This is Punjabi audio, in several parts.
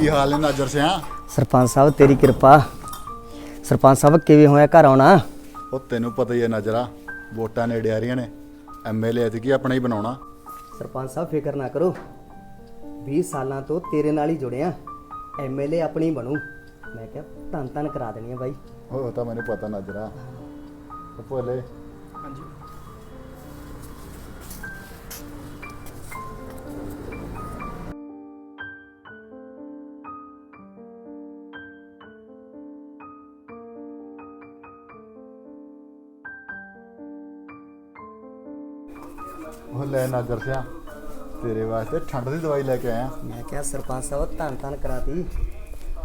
ਕੀ ਹਾਲ ਨੇ ਨਾਜਰ ਸਿਆ? ਸਰਪੰਚ ਸਾਹਿਬ ਤੇਰੀ ਕਿਰਪਾ। ਸਰਪੰਚ ਸਾਹਿਬ ਕਿਵੇਂ ਹੋਇਆ ਘਰ ਆਉਣਾ? ਉਹ ਤੈਨੂੰ ਪਤਾ ਹੀ ਹੈ ਨਜਰਾ ਵੋਟਾਂ ਨੇੜੇ ਆ ਰਹੀਆਂ ਨੇ। ਐਮਐਲਏ ਤੇ ਕੀ ਆਪਣਾ ਹੀ ਬਣਾਉਣਾ? ਸਰਪੰਚ ਸਾਹਿਬ ਫਿਕਰ ਨਾ ਕਰੋ। 20 ਸਾਲਾਂ ਤੋਂ ਤੇਰੇ ਨਾਲ ਹੀ ਜੁੜਿਆ। ਐਮਐਲਏ ਆਪਣੀ ਬਣੂ। ਮੈਂ ਕਿਹਾ ਧੰਨ ਧੰਨ ਕਰਾ ਦੇਣੀ ਆ ਬਾਈ। ਉਹ ਤਾਂ ਮੈਨੂੰ ਪਤਾ ਨਜਰਾ। ਉਹ ਭੋਲੇ ਉਹ ਲੈ ਨਾਜਰ ਸਿਆ। ਤੇਰੇ ਵਾਸਤੇ ਠੰਡ ਦੀ ਦਵਾਈ ਲੈ ਕੇ ਆਇਆ। ਮੈਂ ਕਿਹਾ ਸਰਪੰਚ ਸਾਹਿਬ ਧੰਨ ਧੰਨ ਕਰਾਤੀ।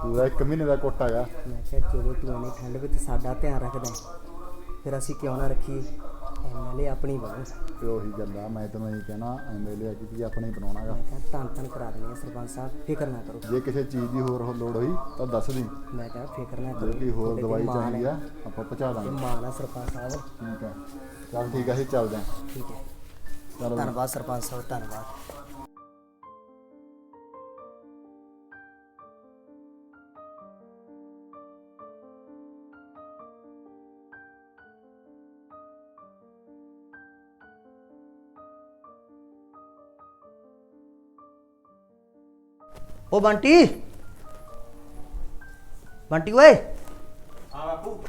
ਪੂਰਾ 1 ਮਹੀਨੇ ਦਾ ਕੋਟਾ ਹੈਗਾ। ਮੈਂ ਕਿਹਾ ਜਦੋਂ ਤੂੰ ਇੰਨੀ ਠੰਡ ਵਿੱਚ ਸਾਡਾ ਧਿਆਨ ਰੱਖਦਾ ਹੈ, ਫਿਰ ਅਸੀਂ ਕਿਉਂ ਨਾ ਰੱਖੀਏ? ਐਮਐਲਏ ਆਪਣੀ ਬਣੂ। ਤੇ ਉਹੀ ਗੱਲ ਆ ਮੈਂ ਤੈਨੂੰ ਇਹੀ ਕਹਿਣਾ ਐਮਐਲਏ ਆ ਕੀ ਆਪਣਾ ਹੀ ਬਣਾਉਣਾਗਾ ਮੈਂ ਕਿਹਾ ਧੰਨ ਧੰਨ ਕਰਾ ਦੇਣੀ ਆ ਸਰਪੰਚ ਸਾਹਿਬ ਫਿਕਰ ਨਾ ਕਰੋ। ਜੇ ਕਿਸੇ ਚੀਜ਼ ਦੀ ਹੋਰ ਹੋ- ਲੋੜ ਹੋਈ ਤਾਂ ਦੱਸ ਦੀ। ਮੈਂ ਕਿਹਾ ਫਿਕਰ ਨਾ ਕਰੋ। ਜੇ ਕੋਈ ਹੋਰ ਤੁਹਾਡੇ ਦਵਾਈ ਕੋਲ ਮਾਣ ਚਾਹੀਦੀ ਹੈ। ਆ ਆਪਾਂ ਪਹੁੰਚਾ ਦਾਂਗੇ। ਮਾਣ ਆ ਸਰਪੰਚ ਸਾਹਿਬ। ਠੀਕ ਹੈ। ਚੱਲ ਠੀਕ ਆ ਅਸੀਂ ਚੱਲਦੇ ਆਂ ਠੀਕ ਹੈ। ਧੰਨਵਾਦ। ਸਰਪੰਚ ਸਾਹਿਬ ਧੰਨਵਾਦ। ਓ ਬੰਟੀ। ਬੰਟੀ ਓਏ। ਹਾਂ ਬਾਪੂ।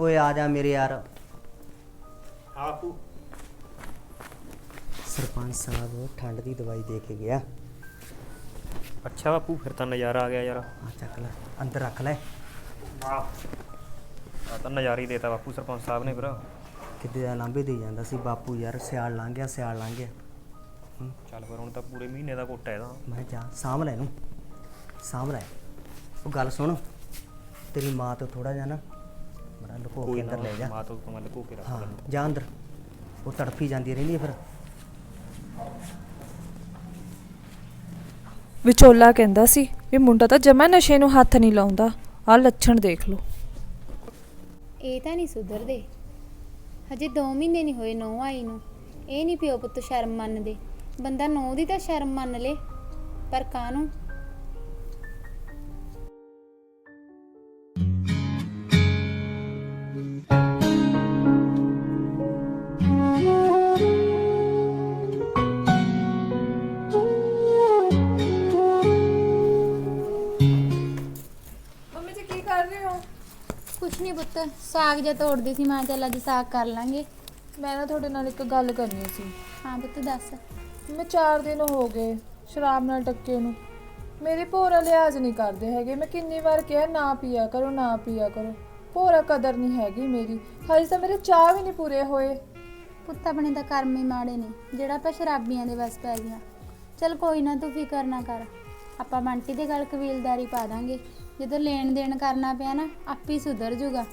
ਓਏ ਆ ਜਾ ਮੇਰੇ ਯਾਰ। ਸਰਪੰਚ ਸਾਹਿਬ ਠੰਡ ਦੀ ਦਵਾਈ ਦੇ ਕੇ ਗਿਆ। ਅੱਛਾ ਬਾਪੂ ਫਿਰ ਤਾਂ ਨਜ਼ਾਰਾ ਆ ਗਿਆ ਯਾਰ। ਆ ਚੱਕ ਲੈ ਅੰਦਰ ਰੱਖ ਲੈ। ਵਾਹ ਆ ਤਾਂ ਨਜ਼ਾਰਾ ਹੀ ਦੇਤਾ ਬਾਪੂ ਸਰਪੰਚ ਸਾਹਿਬ ਨੇ ਫਿਰ। ਕਿਤੇ ਦਾ ਲਾਂਬੇ ਦੇ ਜਾਂਦਾ ਸੀ ਬਾਪੂ ਯਾਰ ਸਿਆਲ ਲੰਘ ਗਿਆ ਸਿਆਲ ਲੰਘ ਗਿਆ। ਚੱਲ ਫਿਰ ਹੁਣ ਤਾਂ ਪੂਰੇ ਮਹੀਨੇ ਦਾ ਕੋਟਾ ਇਹਦਾ। ਮੈਂ ਜਾ ਸਾਂਭ ਲੈ ਇਹਨੂੰ ਸਾਂਭ ਲੈ। ਉਹ ਗੱਲ ਸੁਣ ਤੇਰੀ ਮਾਂ ਤੋਂ ਥੋੜਾ ਜਿਹਾ ਨਾ ਬੜਾ ਲੁਕੋ ਕੇ ਅੰਦਰ ਲੈ ਜਾ। ਮਾਂ ਤੋਂ ਮੈਂ ਲੁਕੋ ਕੇ ਰੱਖ ਲੈਂਦਾ। ਜਾ ਅੰਦਰ। ਉਹ ਤੜਫੀ ਜਾਂਦੀ ਰਹਿੰਦੀ ਹੈ ਫਿਰ। ਵਿਚੋਲਾ ਕਹਿੰਦਾ ਸੀ ਵੀ ਮੁੰਡਾ ਤਾਂ ਜਮਾ ਨਸ਼ੇ ਨੂੰ ਹੱਥ ਨਹੀਂ ਲਾਉਂਦਾ। ਆਹ ਲੱਛਣ ਦੇਖ ਲਓ। ਇਹ ਤਾਂ ਨਹੀਂ ਸੁਧਰਦੇ। ਹਜੇ 2 ਮਹੀਨੇ ਨਹੀਂ ਹੋਏ ਨੌ ਆਈ ਨੂੰ। ਇਹ ਨਹੀਂ ਪਿਓ ਪੁੱਤ ਸ਼ਰਮ ਮੰਨਦੇ। ਬੰਦਾ ਨੌ ਦੀ ਤਾਂ ਸ਼ਰਮ ਮੰਨ ਲੇ। ਪਰ ਕਾਹਨੂੰ? ਪੁੱਤ ਸਾਗ ਜਿਹਾ ਤੋੜਦੀ ਸੀ ਮੈਂ ਚੱਲ ਅੱਜ ਸਾਗ ਕਰ ਲਾਂਗੇ। ਮੈਂ ਨਾ ਤੁਹਾਡੇ ਨਾਲ ਇੱਕ ਗੱਲ ਕਰਨੀ ਸੀ। ਹਾਂ ਪੁੱਤ ਦੱਸ। ਮੈਂ 4 ਦਿਨ ਹੋ ਗਏ ਸ਼ਰਾਬ ਨਾਲ ਟੱਕੇ ਨੂੰ। ਮੇਰੇ ਭੋਰਾ ਲਿਹਾਜ਼ ਨਹੀਂ ਕਰਦੇ ਹੈਗੇ। ਮੈਂ ਕਿੰਨੀ ਵਾਰ ਕਿਹਾ ਨਾ ਪੀਆ ਕਰੋ ਨਾ ਪੀਆ ਕਰੋ। ਭੋਰਾ ਕਦਰ ਨਹੀਂ ਹੈਗੀ ਮੇਰੀ। ਹਜੇ ਤਾਂ ਮੇਰੇ ਚਾਹ ਵੀ ਨਹੀਂ ਪੂਰੇ ਹੋਏ। ਪੁੱਤ ਆਪਣੇ ਤਾਂ ਕਰਮ ਹੀ ਮਾੜੇ ਨੇ ਜਿਹੜਾ ਆਪਾਂ ਸ਼ਰਾਬੀਆਂ ਦੇ ਵਸ ਪੈ ਗਿਆ ਚਲ ਕੋਈ ਨਾ ਤੂੰ ਫਿਕਰ ਨਾ ਕਰ। ਆਪਾਂ ਬੰਟੀ ਦੇ ਗੱਲ ਕਬੀਲਦਾਰੀ ਪਾ ਦਾਂਗੇ। ਜਦੋਂ ਲੈਣ ਦੇਣ ਕਰਨਾ ਪਿਆ ਨਾ ਆਪੇ ਸੁਧਰ ਜੂਗਾ।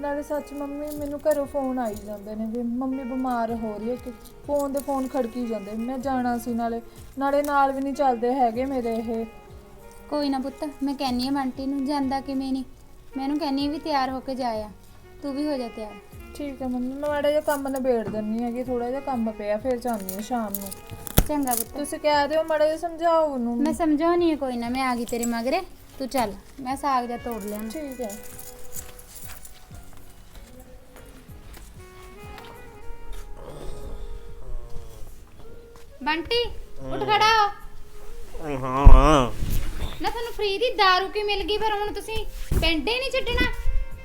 ਨਾਲੇ ਸੱਚ ਮੰਮੀ ਮੈਨੂੰ ਘਰੋਂ ਫੋਨ ਆਈ ਜਾਂਦੇ ਨੇ ਵੀ ਮੰਮੀ ਬਿਮਾਰ ਹੋ ਰਹੀ ਹੈ ਕਿ ਫੋਨ ਦੇ ਫੋਨ ਖੜਕੀ ਜਾਂਦੇ ਮੈਂ ਜਾਣਾ ਸੀ ਨਾਲੇ ਨਾਲੇ ਨਾਲ ਵੀ ਨਹੀਂ ਚੱਲਦੇ ਹੈਗੇ ਮੇਰੇ ਇਹ। ਕੋਈ ਨਾ ਪੁੱਤ ਮੈਂ ਕਹਿੰਨੀ ਆ ਬੰਟੀ ਨੂੰ ਜਾਂਦਾ ਕਿਵੇਂ ਨਹੀਂ ਮੈਂ ਇਹਨੂੰ ਕਹਿੰਨੀ ਵੀ ਤਿਆਰ ਹੋ ਕੇ ਜਾਇਆ ਤੂੰ ਵੀ ਹੋ ਜਾ ਤਿਆਰ। ਠੀਕ ਹੈ ਮੰਮੀ ਮੈਂ ਮਾੜਾ ਜਿਹਾ ਕੰਮ ਨਿਬੇੜ ਦਿੰਨੀ ਹੈਗੀ ਥੋੜਾ ਜਿਹਾ ਕੰਮ ਪਿਆ ਫਿਰ ਜਾਂਦੀ ਹਾਂ ਸ਼ਾਮ ਨੂੰ। ਚੰਗਾ ਪੁੱਤ। ਤੁਸੀਂ ਕਹਿ ਦਿਓ ਮਾੜਾ ਜਿਹਾ ਸਮਝਾਓ ਉਹਨੂੰ। ਮੈਂ ਸਮਝਾਉਣੀ ਆ ਕੋਈ ਨਾ ਮੈਂ ਆ ਗਈ ਤੇਰੇ ਮਗਰੇ ਤੂੰ ਚੱਲ ਮੈਂ ਸਾਗ ਜਾ ਤੋੜ ਲਿਆ ਠੀਕ ਹੈ। ਬੰਟੀ ਉੱਠ ਖੜਾ ਹੋ। ਹਾਂ। ਹਾਂ ਨਾ ਤੁਹਾਨੂੰ ਫ੍ਰੀ ਦੀ दारू ਕੀ ਮਿਲ ਗਈ? ਫਿਰ ਹੁਣ ਤੁਸੀਂ ਪਿੰਡ ਹੀ ਨਹੀਂ ਛੱਡਣਾ।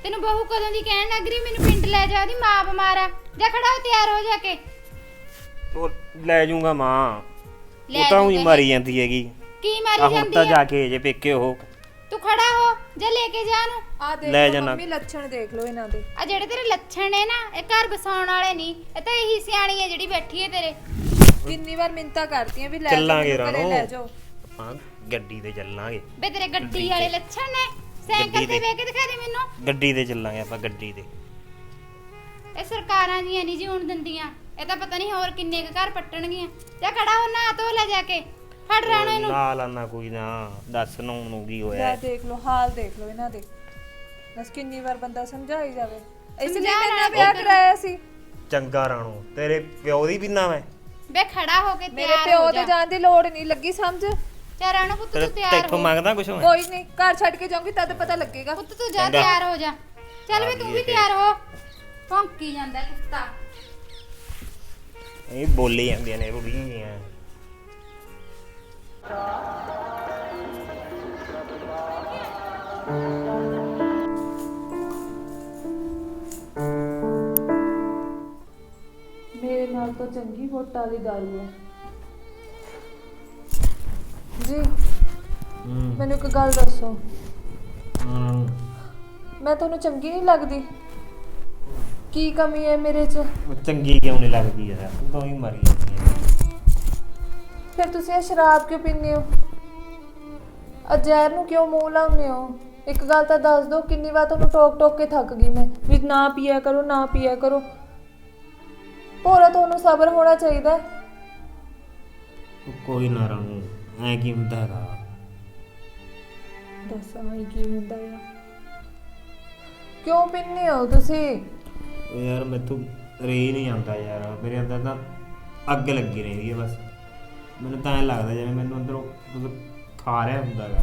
ਤੈਨੂੰ ਬਹੂ ਕਦੋਂ ਦੀ ਕਹਿਣ ਲੱਗ ਰਹੀ ਮੈਨੂੰ ਪਿੰਡ ਲੈ ਜਾ ਉਹਦੀ ਮਾਂ ਬਿਮਾਰ ਆ। ਜਾ ਖੜਾ ਹੋ ਤਿਆਰ ਹੋ ਜਾ ਕੇ। ਉਹ ਲੈ ਜਾਊਂਗਾ ਮਾਂ। ਲੈ ਉਹ ਤਾਂ ਜਾਊਂਗਾ। ਮਾਰੀ ਜਾਂਦੀ ਹੈਗੀ। ਕੀ ਆ ਮਾਰੀ ਹੁਣ ਜਾਂਦੀ ਤਾਂ ਆ? ਜਾ ਕੇ ਜੇ ਪੇਕੇ ਉਹ। ਤੂੰ ਖੜਾ ਹੋ ਜਾ ਲੈ ਕੇ ਜਾ ਨੂੰ ਆ ਦੇਖ ਲੈ ਲਓ ਜਾਣਾ। ਮੰਮੀ ਲੱਛਣ ਦੇਖ ਲਓ ਇਹਨਾਂ ਦੇ। ਆ ਜਿਹੜੇ ਤੇਰੇ ਲੱਛਣ ਨੇ ਨਾ ਇਹ ਘਰ ਬਸਾਉਣ ਵਾਲੇ ਨਹੀਂ ਇਹ ਤਾਂ ਇਹੀ ਸਿਆਣੀ ਹੈ ਜਿਹੜੀ ਬੈਠੀ ਹੈ ਤੇਰੇ। ਕਿੰਨੀ ਵਾਰ ਮਿੰਤਾ ਕਰਤੀਆਂ ਵੀ ਲੈ ਜਾਓ ਚੱਲਾਂਗੇ ਮੈਨੂੰ ਘਰੇ ਰਾਣੋ ਲੈ ਜਾਓ। ਹਾਂ ਗੱਡੀ ਤੇ ਚੱਲਾਂਗੇ। ਬੇ ਤੇਰੇ ਗੱਡੀ ਵਾਲੇ। ਲੱਛਣ ਨੇ। ਸਾਈਕਲ ਤੇ। ਵੇਖ ਕੇ ਦਿਖਾ ਦੇ ਮੈਨੂੰ। ਗੱਡੀ ਤੇ ਚੱਲਾਂਗੇ ਆਪਾਂ ਗੱਡੀ ਤੇ। ਇਹ ਸਰਕਾਰਾਂ ਜੀਆਂ ਨਹੀਂ ਜਿਉਣ ਦਿੰਦੀਆਂ। ਇਹ ਤਾਂ ਪਤਾ ਨਹੀਂ ਹੋਰ ਕਿੰਨੇ ਕੁ ਘਰ ਪੱਟਣਗੀਆਂ। ਜਾਂ ਖੜਾ ਹੋ ਨਾ ਧੋ ਲੈ ਜਾ ਕੇ। ਫੜ ਰਾਣੋ ਇਹਨੂੰ। ਲਾ ਲਾਨਾ ਕੋਈ ਨਾ। ਦੱਸ ਨੂੰ ਨੂੰ ਕੀ ਹੋਇਆ ਲੈ ਦੇਖ ਲਓ ਹਾਲ ਦੇਖ ਲਓ ਇਹਨਾਂ ਦੇ। ਬਸ ਕਿੰਨੀ ਵਾਰ ਬੰਦਾ ਸਮਝਾਈ ਜਾਵੇ। ਇਸ ਲਈ ਸਮਝਾ ਮੈਂ ਨਾ ਵਿਆਹ ਕਰਾਇਆ ਸੀ। ਚੰਗਾ ਰਾਣੋ ਤੇਰੇ ਪਿਓ ਦੀ ਬਿਨਾ ਮੈਂ। ਬੇ ਖੜਾ ਹੋ ਕੇ ਮੇਰੇ ਤਿਆਰ ਪਿਓ ਹੋ ਤੇ ਜਾ। ਜਾਣ ਦੀ ਲੋੜ ਨਹੀਂ ਲੱਗੀ ਸਮਝ? ਚਾ ਰਾਣੋ ਪੁੱਤ ਤੂੰ ਤਿਆਰ ਤੈਥੋਂ ਹੋ। ਮੰਗਦਾ ਕੁਛ ਮੈਂ ਕੋਈ ਨਹੀਂ ਘਰ ਛੱਡ ਕੇ ਜਾਊਂਗੀ ਤਦ ਪਤਾ ਲੱਗੇਗਾ। ਪੁੱਤ ਤੂੰ ਜਾ ਚੰਗਾ। ਤਿਆਰ ਹੋ ਜਾ। ਚੱਲ ਵੀ ਤੂੰ ਵੀ ਤਿਆਰ ਹੋ। ਭੌਂਕੀ ਜਾਂਦਾ ਕੁੱਤਾ। ਇਹ ਬੋਲੀ ਜਾਂਦੀਆਂ ਨੇ ਬੁੜੀਆਂ ਮੇਰੇ ਨਾਲ ਤਾਂ ਚੰਗੀ ਵੋਟਾਂ ਦੀ ਦਾਰੂ ਹੈ ਜੀ ਮੈਨੂੰ ਇੱਕ ਗੱਲ ਦੱਸੋ। ਮੈਂ ਤੁਹਾਨੂੰ ਚੰਗੀ ਨਹੀਂ ਲੱਗਦੀ। ਕੀ ਕਮੀ ਹੈ ਮੇਰੇ 'ਚ? ਚੰਗੀ ਕਿਉਂ ਨਹੀਂ ਲੱਗਦੀ ਯਾਰ? ਤੂੰ ਤਾਂ ਹੀ ਮਰ ਗਈ ਫਿਰ ਤੁਸੀਂ ਇਹ ਸ਼ਰਾਬ ਕਿਉਂ ਪੀਂਦੇ ਹੋ? ਅਜੈਰ ਨੂੰ ਕਿਉਂ ਮੂੰਹ ਲਾਉਂਦੇ ਹੋ? ਇੱਕ ਗੱਲ ਤਾਂ ਦੱਸ ਦਿਓ ਕਿੰਨੀ ਵਾਰ ਤੁਹਾਨੂੰ ਟੋਕ ਟੋਕ ਕੇ ਥੱਕ ਗਈ ਮੈਂ। ਵੀ ਨਾ ਪੀਆ ਕਰੋ ਨਾ ਪੀਆ ਕਰੋ। ਭੋਰਾ ਤੁਹਾਨੂੰ ਸਬਰ ਹੋਣਾ ਚਾਹੀਦਾ ਹੈ। ਕੋਈ ਨਾ ਰਾਣੋ ਐ ਕੀ ਹੁੰਦਾ ਹੈਗਾ? ਦੱਸਾਂ ਹੀ ਕੀ ਹੁੰਦਾ ਆ? ਕਿਉਂ ਪੀਂਦੇ ਹੋ ਤੁਸੀਂ? ਉਹ ਯਾਰ ਮੈਥੋਂ ਰੇ ਨਹੀਂ ਆਉਂਦਾ ਯਾਰ। ਮੇਰੇ ਅੰਦਰ ਤਾਂ ਅੱਗ ਲੱਗੀ ਰਹਿੰਦੀ ਹੈ ਬਸ। ਮੈਨੂੰ ਤਾਂ ਐ ਲੱਗਦਾ ਜਿਵੇਂ ਮੈਨੂੰ ਅੰਦਰੋਂ ਕੁਝ ਖਾ ਰਿਹਾ ਹੁੰਦਾ ਹੈਗਾ।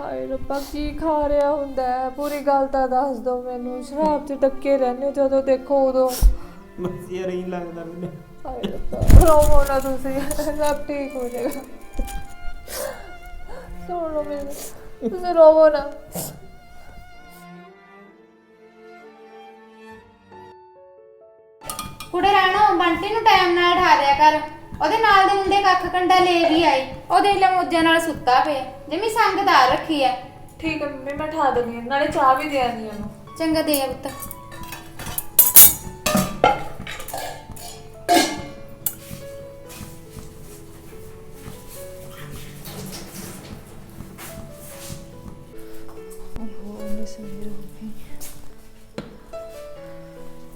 ਹਾਏ ਰੱਬਾ ਕੀ ਖਾ ਰਿਹਾ ਹੁੰਦਾ ਹੈ? ਪੂਰੀ ਗੱਲ ਤਾਂ ਦੱਸ ਦਿਓ ਮੈਨੂੰ। ਸ਼ਰਾਬ 'ਚ ਟੱਕੇ ਰਹਿੰਦੇ ਹੋ ਜਦੋਂ ਦੇਖੋ ਉਦੋਂ। ਬਸ ਯਾਰ ਇਹ ਲੱਗਦਾ ਮੈਨੂੰ। ਹਾਏ ਰੱਬਾ। ਰੋਵੋ ਨਾ ਤੁਸੀਂ ਸਭ ਠੀਕ ਹੋ ਜਾਏਗਾ। ਸੁਣੋ ਮੈਨੂੰ ਤੁਸੀਂ ਰੋਵੋ ਨਾ। ਕੁੜੇ ਰਾਣੋ ਬੰਟੀ ਨੂੰ ਟਾਈਮ ਨਾਲ ਉਠਾ ਦਿਆ ਕਰ। ਉਹਦੇ ਨਾਲ ਦੇ ਮੁੰਡੇ ਕੱਖ ਕੰਡਾ ਲੈ ਵੀ ਆਏ। ਉਹ ਦੇਖ ਲੈ ਮੋਜਾਂ ਨਾਲ ਸੁੱਤਾ ਪਿਆ। ਜਿਵੇਂ ਸੰਗਦਾਰ ਰੱਖੀ ਐ। ਠੀਕ ਹੈ ਮੰਮੀ ਮੈਂ ਠਾ ਦਿੰਦੀ ਹਾਂ। ਨਾਲੇ ਚਾਹ ਵੀ ਦੇ ਆਨੀ ਉਹਨੂੰ। ਚੰਗਾ ਦੇ ਆ ਪੁੱਤ।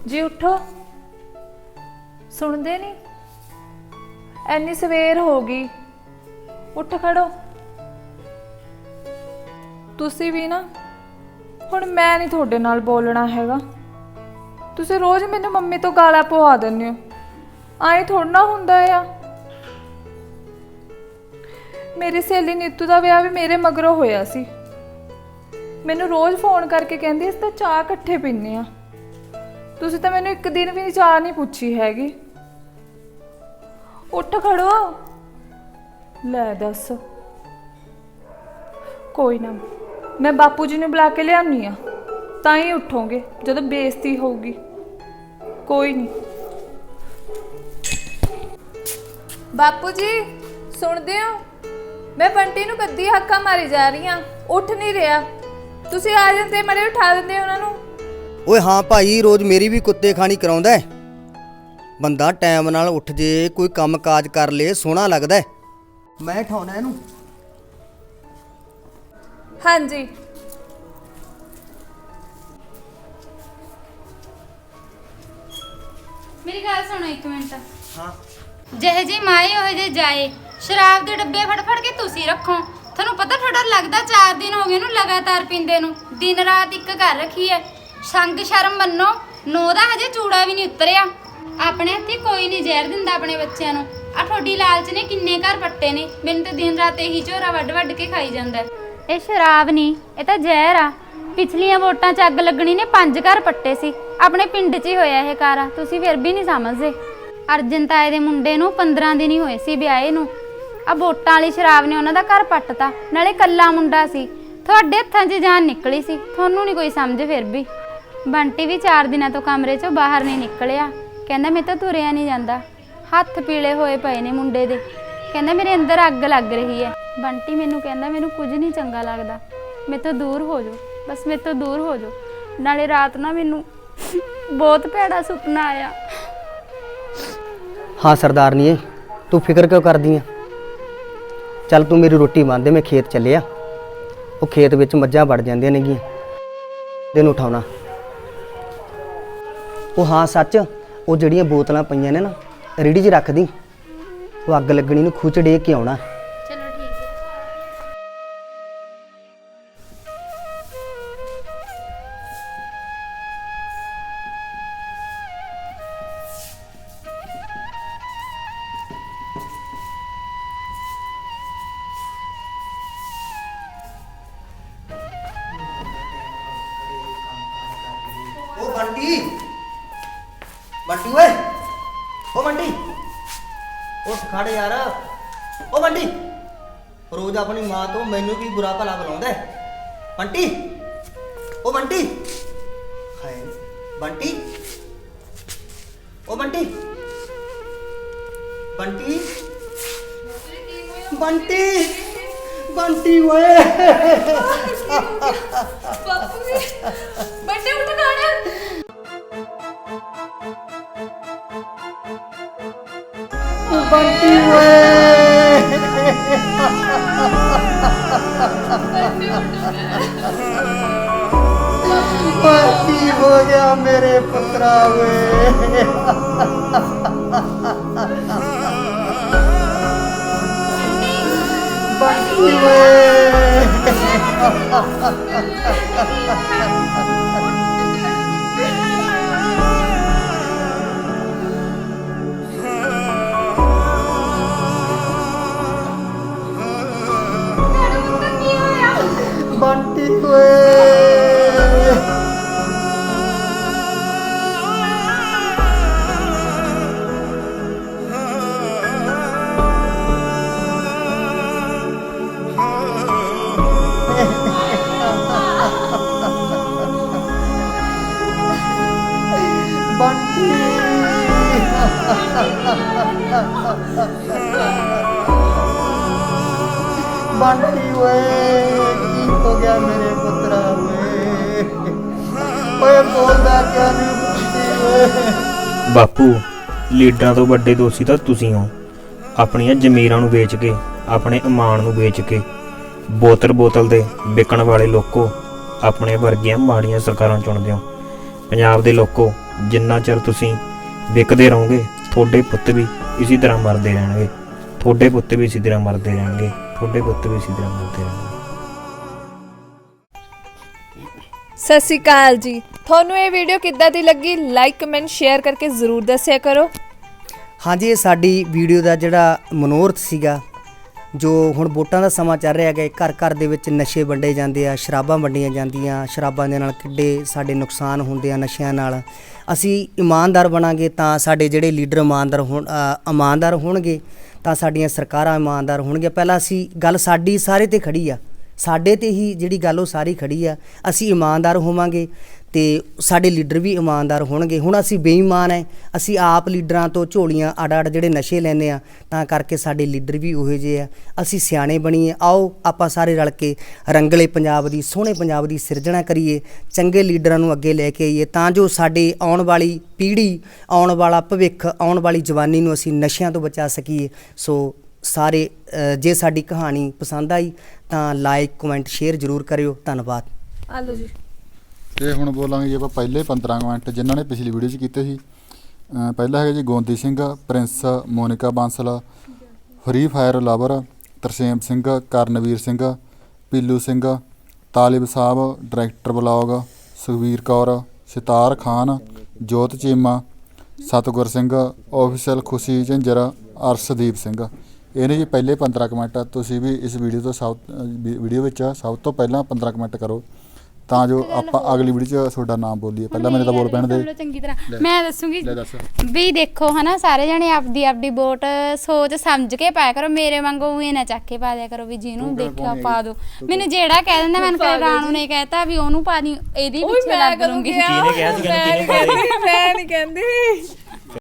ਜੀ ਉਠੋ। ਸੁਣਦੇ ਨਹੀਂ ਐਨੀ ਸਵੇਰ ਹੋ ਗਈ। ਉੱਠ ਖੜੋ। ਤੁਸੀਂ ਵੀ ਨਾ, ਹੁਣ ਮੈਂ ਨਹੀਂ ਤੁਹਾਡੇ ਨਾਲ ਬੋਲਣਾ ਹੈਗਾ। ਤੁਸੀਂ ਰੋਜ਼ ਮੈਨੂੰ ਮੰਮੀ ਤੋਂ ਗਾਲਾਂ ਪਵਾ ਦਿੰਦੇ ਹੋ। ਆਏ ਥੋੜਾ ਹੁੰਦਾ ਆ। ਮੇਰੀ ਸਹੇਲੀ ਨੀਤੂ ਦਾ ਵਿਆਹ ਵੀ ਮੇਰੇ ਮਗਰੋਂ ਹੋਇਆ ਸੀ। ਮੈਨੂੰ ਰੋਜ਼ ਫੋਨ ਕਰਕੇ ਕਹਿੰਦੀ ਇਸ ਤਾਂ ਚਾਹ ਇਕੱਠੇ ਪੀਂਦੇ ਆ ਤੁਸੀਂ ਤਾਂ ਮੈਨੂੰ ਇੱਕ ਦਿਨ ਵੀ ਚਾਹ ਨਹੀਂ ਪੁੱਛੀ ਹੈਗੀ। ਉੱਠ ਖੜੋ। ਲੈ ਦੱਸ। ਕੋਈ ਨਾ, ਮੈਂ ਬਾਪੂ ਜੀ ਨੂੰ ਬੁਲਾ ਕੇ ਲਿਆਉਣੀ ਆ ਤਾਂ ਹੀ ਉੱਠੋਗੇ, ਜਦੋਂ ਬੇਇੱਜ਼ਤੀ ਹੋਊਗੀ। ਕੋਈ ਨਹੀਂ। ਬਾਪੂ ਜੀ, ਸੁਣਦੇ ਹੋ? ਮੈਂ ਬੰਟੀ ਨੂੰ ਕੱਦੀ ਹੱਕਾ ਮਾਰੀ ਜਾ ਰਹੀ ਆ ਉੱਠ ਨਹੀਂ ਰਿਹਾ। ਤੁਸੀਂ ਆ ਜਾਂਦੇ, ਮੜੇ ਉਠਾ ਦਿੰਦੇ ਉਹਨਾਂ ਨੂੰ। ਓਏ ਹਾਂ ਭਾਈ ਰੋਜ਼ ਮੇਰੀ ਵੀ ਕੁੱਤੇ ਖਾਣੀ ਕਰਾਉਂਦਾ ਹੈ। ਬੰਦਾ ਟਾਈਮ ਨਾਲ ਉੱਠ ਜੇ ਕੋਈ ਕੰਮ ਕਾਜ ਕਰ ਲੇ ਸੋਹਣਾ ਲੱਗਦਾ ਹੈ। ਮੈਂ ਠਾਉਣਾ ਇਹਨੂੰ। ਹਾਂਜੀ। ਮੇਰੀ ਗੱਲ ਸੁਣੋ ਇੱਕ ਮਿੰਟ। ਹਾਂ। ਜਿਹੇ ਜੀ ਮਾਏ ਹੋਏ ਜੇ ਜਾਏ ਸ਼ਰਾਬ ਦੇ ਡੱਬੇ ਫੜ ਫੜ ਕੇ ਤੁਸੀਂ ਰੱਖੋ। ਤੁਹਾਨੂੰ ਪਤਾ ਥੋੜਾ ਲੱਗਦਾ 4 ਦਿਨ ਹੋ ਗਏ ਨੂੰ ਲਗਾਤਾਰ ਪੀਂਦੇ ਨੂੰ। ਦਿਨ ਰਾਤ ਇੱਕ ਕਰ ਰੱਖੀ ਐ ਸੰਗ ਸ਼ਰਮ ਮੰਨੋ, ਨੋ ਦਾ ਹਜੇ ਚੂੜਾ ਵੀ ਨਹੀਂ ਉਤਰਿਆ। ਆਪਣੇ ਹੱਥੀ ਕੋਈ ਨਹੀਂ ਜ਼ਹਿਰ ਦਿੰਦਾ ਆਪਣੇ ਬੱਚਿਆਂ ਨੂੰ। ਆ ਤੁਹਾਡੀ ਲਾਲਚ ਨੇ ਕਿੰਨੇ ਘਰ ਪੱਟੇ ਨੇ। ਮੈਨੂੰ ਤਾਂ ਦਿਨ ਰਾਤ ਇਹੀ ਝੋਰਾ ਵੱਡ ਵੱਡ ਕੇ ਖਾਈ ਜਾਂਦਾ। ਇਹ ਸ਼ਰਾਬ ਨਹੀਂ, ਇਹ ਤਾਂ ਜ਼ਹਿਰ ਆ। ਪਿਛਲੀਆਂ ਵੋਟਾਂ 'ਚ ਅੱਗ ਲੱਗਣੀ ਨੇ ਪੰਜ ਘਰ ਪੱਟੇ ਸੀ। ਆਪਣੇ ਪਿੰਡ 'ਚ ਹੀ ਹੋਇਆ ਇਹ ਕਾਰਾ ਤੁਸੀਂ ਫਿਰ ਵੀ ਨਹੀਂ ਸਮਝਦੇ। ਅਰਜਨ ਤਾਏ ਦੇ ਮੁੰਡੇ ਨੂੰ 15 ਦਿਨ ਹੀ ਹੋਏ ਸੀ ਵਿਆਹੇ ਨੂੰ। ਆ ਵੋਟਾਂ ਵਾਲੀ ਸ਼ਰਾਬ ਨੇ ਉਹਨਾਂ ਦਾ ਘਰ ਪੱਟਤਾ, ਨਾਲੇ ਕੱਲਾ ਮੁੰਡਾ ਸੀ। ਤੁਹਾਡੇ ਹੱਥਾਂ 'ਚ ਜਾਨ ਨਿਕਲੀ ਸੀ, ਤੁਹਾਨੂੰ ਨਹੀਂ ਕੋਈ ਸਮਝ ਫਿਰ ਵੀ। ਬੰਟੀ ਵੀ 4 ਦਿਨਾਂ ਤੋਂ ਕਮਰੇ 'ਚੋਂ ਬਾਹਰ ਨਹੀਂ ਨਿਕਲਿਆ। ਕਹਿੰਦਾ, ਮੈਂ ਤਾਂ ਤੁਰਿਆ ਨਹੀਂ ਜਾਂਦਾ। ਹੱਥ ਪੀਲੇ ਹੋਏ ਪਏ ਨੇ ਮੁੰਡੇ ਦੇ। ਕਹਿੰਦਾ, ਮੇਰੇ ਅੰਦਰ ਅੱਗ ਲੱਗ ਰਹੀ ਹੈ। ਬੰਟੀ ਮੈਨੂੰ ਕਹਿੰਦਾ, ਮੈਨੂੰ ਕੁਝ ਨਹੀਂ ਚੰਗਾ ਲੱਗਦਾ। ਮੇਰੇ ਤੋਂ ਦੂਰ ਹੋ ਜਾਓ। ਬਸ ਮੇਰੇ ਤੋਂ ਦੂਰ ਹੋ ਜਾਓ। ਨਾਲੇ ਰਾਤ ਨਾ ਮੈਨੂੰ ਬਹੁਤ ਭੈੜਾ ਸੁਪਨਾ ਆਇਆ। ਹਾਂ ਸਰਦਾਰਨੀਏ, ਤੂੰ ਫਿਕਰ ਕਿਉਂ ਕਰਦੀ ਆ ਚੱਲ ਤੂੰ ਮੇਰੀ ਰੋਟੀ ਬੰਨ ਦੇ, ਮੈਂ ਖੇਤ ਚੱਲਿਆ। ਉਹ ਖੇਤ ਵਿੱਚ ਮੱਝਾਂ ਵੜ ਜਾਂਦੀਆਂ ਨੇਗੀਆਂ। ਦਿਨ ਉਠਾਉਣਾ। ਉਹ ਹਾਂ ਸੱਚ ਉਹ ਜਿਹੜੀਆਂ ਬੋਤਲਾਂ ਪਈਆਂ ਨੇ ਨਾ ਰੇੜੀ 'ਚ ਰੱਖ ਦੀ ਉਹ ਅੱਗ ਲੱਗਣੀ ਨੂੰ ਖੂਚ ਡੇ ਕੇ ਆਉਣਾ। ਚਲੋ ਠੀਕ ਹੈ। ਉਹ ਬੰਟੀ। ਬੰਟੀ ਓਏ ਉਹ ਬੰਟੀ। ਉੱਠ ਖੜ ਯਾਰ। ਉਹ ਬੰਟੀ, ਰੋਜ਼ ਆਪਣੀ ਮਾਂ ਤੋਂ ਮੈਨੂੰ ਵੀ ਬੁਰਾ ਭਲਾ ਬੁਲਾਉਂਦਾ ਹੈ? ਬੰਟੀ ਉਹ ਬੰਟੀ। ਹਾਏ, ਬੰਟੀ। ਉਹ ਬੰਟੀ। ਬੰਟੀ। ਬੰਟੀ ਬੰਟੀ ਓਏ। ਬੱਟੇ ਉੱਠ ਗਾਣਾ ਬੰਟੀ ਓਏ ਓਏ ਹੋ ਗਿਆ ਮੇਰੇ ਪੁੱਤਰਾ ਓਏ ਬੰਟੀ ਓਏ। ਬੰਟੀ ਓਏ ਹੋ ਗਿਆ ਮੇਰੇ ਪੁੱਤਰਾ ਓਏ। ਓਏ ਬੋਲਦਾ ਕਿਉਂ ਨਹੀਂ ਬੰਟੀ ਓਏ। ਬਾਪੂ, ਲੀਡਰਾਂ ਤੋਂ ਵੱਡੇ ਦੋਸ਼ੀ ਤਾਂ ਤੁਸੀਂ ਹੋ। ਆਪਣੀਆਂ ਜ਼ਮੀਰਾਂ ਨੂੰ ਵੇਚ ਕੇ, ਆਪਣੇ ਇਮਾਨ ਨੂੰ ਵੇਚ ਕੇ, ਬੋਤਲ ਬੋਤਲ ਦੇ ਵਿਕਣ ਵਾਲੇ ਲੋਕੋ ਆਪਣੇ ਵਰਗੀਆਂ ਮਾੜੀਆਂ ਸਰਕਾਰਾਂ ਚੁਣਦੇ ਹੋ। ਪੰਜਾਬ ਦੇ ਲੋਕੋ, ਜਿੰਨਾ ਚਿਰ ਤੁਸੀਂ ਵਿਕਦੇ ਰਹੋਗੇ, ਤੁਹਾਡੇ ਪੁੱਤ ਵੀ ਇਸੇ ਤਰ੍ਹਾਂ ਮਰਦੇ ਰਹਿਣਗੇ। ਤੁਹਾਡੇ ਪੁੱਤ ਵੀ ਇਸੇ ਤਰ੍ਹਾਂ ਮਰਦੇ ਰਹਿਣਗੇ। ਤੁਹਾਡੇ ਪੁੱਤ ਵੀ ਇਸੇ ਤਰ੍ਹਾਂ ਮਰਦੇ ਰਹਿਣਗੇ। ਸਤਿ ਸ਼੍ਰੀ ਅਕਾਲ ਜੀ। ਤੁਹਾਨੂੰ ਇਹ ਵੀਡੀਓ ਕਿੱਦਾਂ ਦੀ ਲੱਗੀ? ਲਾਈਕ ਕਮੈਂਟ ਸ਼ੇਅਰ ਕਰਕੇ ਜ਼ਰੂਰ ਦੱਸਿਆ ਕਰੋ। ਹਾਂਜੀ, ਇਹ ਸਾਡੀ ਵੀਡੀਓ ਦਾ ਜਿਹੜਾ ਮਨੋਰਥ ਸੀਗਾ, ਜੋ ਹੁਣ ਵੋਟਾਂ ਦਾ ਸਮਾਂ ਚੱਲ ਰਿਹਾ ਹੈ ਘਰ ਘਰ ਦੇ ਵਿੱਚ ਨਸ਼ੇ ਵੰਡੇ ਜਾਂਦੇ ਆ, ਸ਼ਰਾਬਾਂ ਵੰਡੀਆਂ ਜਾਂਦੀਆਂ, ਸ਼ਰਾਬਾਂ ਦੇ ਨਾਲ ਕਿੱਡੇ ਸਾਡੇ ਨੁਕਸਾਨ ਹੁੰਦੇ ਆ ਨਸ਼ਿਆਂ ਨਾਲ। ਅਸੀਂ ਇਮਾਨਦਾਰ ਬਣਾਂਗੇ ਤਾਂ ਸਾਡੇ ਜਿਹੜੇ ਲੀਡਰ ਇਮਾਨਦਾਰ ਹੋਣ ਇਮਾਨਦਾਰ ਹੋਣਗੇ, ਤਾਂ ਸਾਡੀਆਂ ਸਰਕਾਰਾਂ ਇਮਾਨਦਾਰ ਹੋਣਗੀਆਂ। ਪਹਿਲਾਂ ਅਸੀਂ ਗੱਲ ਸਾਡੀ, ਸਾਰੇ ਤੇ ਖੜੀ ਆ। ਸਾਡੇ ਤੇ ਹੀ ਜਿਹੜੀ ਗੱਲ ਉਹ ਸਾਰੀ ਖੜੀ ਆ। ਅਸੀਂ ਇਮਾਨਦਾਰ ਹੋਵਾਂਗੇ ਤੇ ਸਾਡੇ ਲੀਡਰ ਵੀ ਇਮਾਨਦਾਰ ਹੋਣਗੇ। ਹੁਣ ਅਸੀਂ ਬੇਈਮਾਨ ਹੈ ਅਸੀਂ ਆਪ ਲੀਡਰਾਂ ਤੋਂ ਝੋਲੀਆਂ ਅੜ ਅੜ ਜਿਹੜੇ ਨਸ਼ੇ ਲੈਂਦੇ ਆ, ਤਾਂ ਕਰਕੇ ਸਾਡੇ ਲੀਡਰ ਵੀ ਉਹੋ ਜਿਹੇ ਆ। ਅਸੀਂ ਸਿਆਣੇ ਬਣੀਏ ਆਓ, ਆਪਾਂ ਸਾਰੇ ਰਲ ਕੇ ਰੰਗਲੇ ਪੰਜਾਬ ਦੀ, ਸੋਹਣੇ ਪੰਜਾਬ ਦੀ ਸਿਰਜਣਾ ਕਰੀਏ, ਚੰਗੇ ਲੀਡਰਾਂ ਨੂੰ ਅੱਗੇ ਲੈ ਕੇ ਆਈਏ, ਤਾਂ ਜੋ ਸਾਡੇ ਆਉਣ ਵਾਲੀ ਪੀੜ੍ਹੀ, ਆਉਣ ਵਾਲਾ ਭਵਿੱਖ, ਆਉਣ ਵਾਲੀ ਜਵਾਨੀ ਨੂੰ ਅਸੀਂ ਨਸ਼ਿਆਂ ਤੋਂ ਬਚਾ ਸਕੀਏ। ਸੋ ਸਾਰੇ ਜੇ ਸਾਡੀ ਕਹਾਣੀ ਪਸੰਦ ਆਈ ਤਾਂ ਲਾਈਕ ਕਮੈਂਟ ਸ਼ੇਅਰ ਜ਼ਰੂਰ ਕਰਿਓ। ਧੰਨਵਾਦ। ਆ ਲਓ ਜੀ। ਤੇ ਹੁਣ ਬੋਲਾਂਗੇ ਜੀ ਆਪਾਂ ਪਹਿਲੇ 15 ਕਮੈਂਟ ਜਿਨ੍ਹਾਂ ਨੇ ਪਿਛਲੀ ਵੀਡੀਓ 'ਚ ਕੀਤੇ ਸੀ। ਅਹ ਪਹਿਲਾ ਹੈਗਾ ਜੀ Gondi Singh Prince Monica Bansal free fire lover Tarsem Singh Karanveer Singh Pilu Singh Talib Sahib director blog Sukhveer Kaur Sitar Khan Jot Cheema Satgur Singh official ਖੁਸ਼ੀ ਝੰਜਰ ਅਰਸ਼ਦੀਪ ਸਿੰਘ। ਇਹਨੇ ਜੀ ਪਹਿਲੇ 15 ਕਮੈਂਟ ਤੁਸੀਂ ਵੀ ਇਸ ਵੀਡੀਓ ਤੋਂ ਸਭ ਵੀਡੀਓ ਵਿੱਚ ਸਭ ਤੋਂ ਪਹਿਲਾਂ 15 ਕਮੈਂਟ ਕਰੋ। ਤਾਂ ਜੋ ਆਪਾਂ ਅਗਲੀ ਵੀਡੀਓ 'ਚ ਤੁਹਾਡਾ ਨਾਮ ਬੋਲੀਏ। ਪਹਿਲਾਂ ਮੇਰੇ ਤਾਂ ਬੋਲ ਪੈਣ ਦੇ। ਚੰਗੀ ਤਰ੍ਹਾਂ। ਮੈਂ ਦੱਸੂਗੀ ਵੀ ਦੇਖੋ ਹਨਾ ਸਾਰੇ ਜਣੇ ਆਪਦੀ ਆਪਦੀ ਵੋਟ ਸੋਚ ਸਮਝ ਕੇ ਪਾਇਆ ਕਰੋ। ਮੇਰੇ ਵਾਂਗੂ ਇਹ ਨਾ ਚੱਕ ਕੇ ਪਾ ਦਿਆ ਕਰੋ ਵੀ ਜਿਹਨੂੰ ਦੇਖਿਆ ਪਾ ਤੂੰ ਮੈਨੂੰ ਜਿਹੜਾ ਕਹਿ ਦਿੰਦਾ ਮੈਨੂੰ ਕਹੇ ਰਾਣੂ ਨੇ ਕਹਿਤਾ ਵੀ ਉਹਨੂੰ ਪਾ ਦੀ ਇਹਦੀ ਪਿੱਛੇ ਲੱਗ ਲੂੰਗੀ ਕਰੂੰਗੀ ਕਿਹਨੇ ਕਿਹਾ ਸੀ ਕਹਿੰਦੇ ਕਿਹਨੂੰ ਪਾ ਦੇ? ਮੈਂ ਨਹੀਂ ਕਹਿੰਦੀ।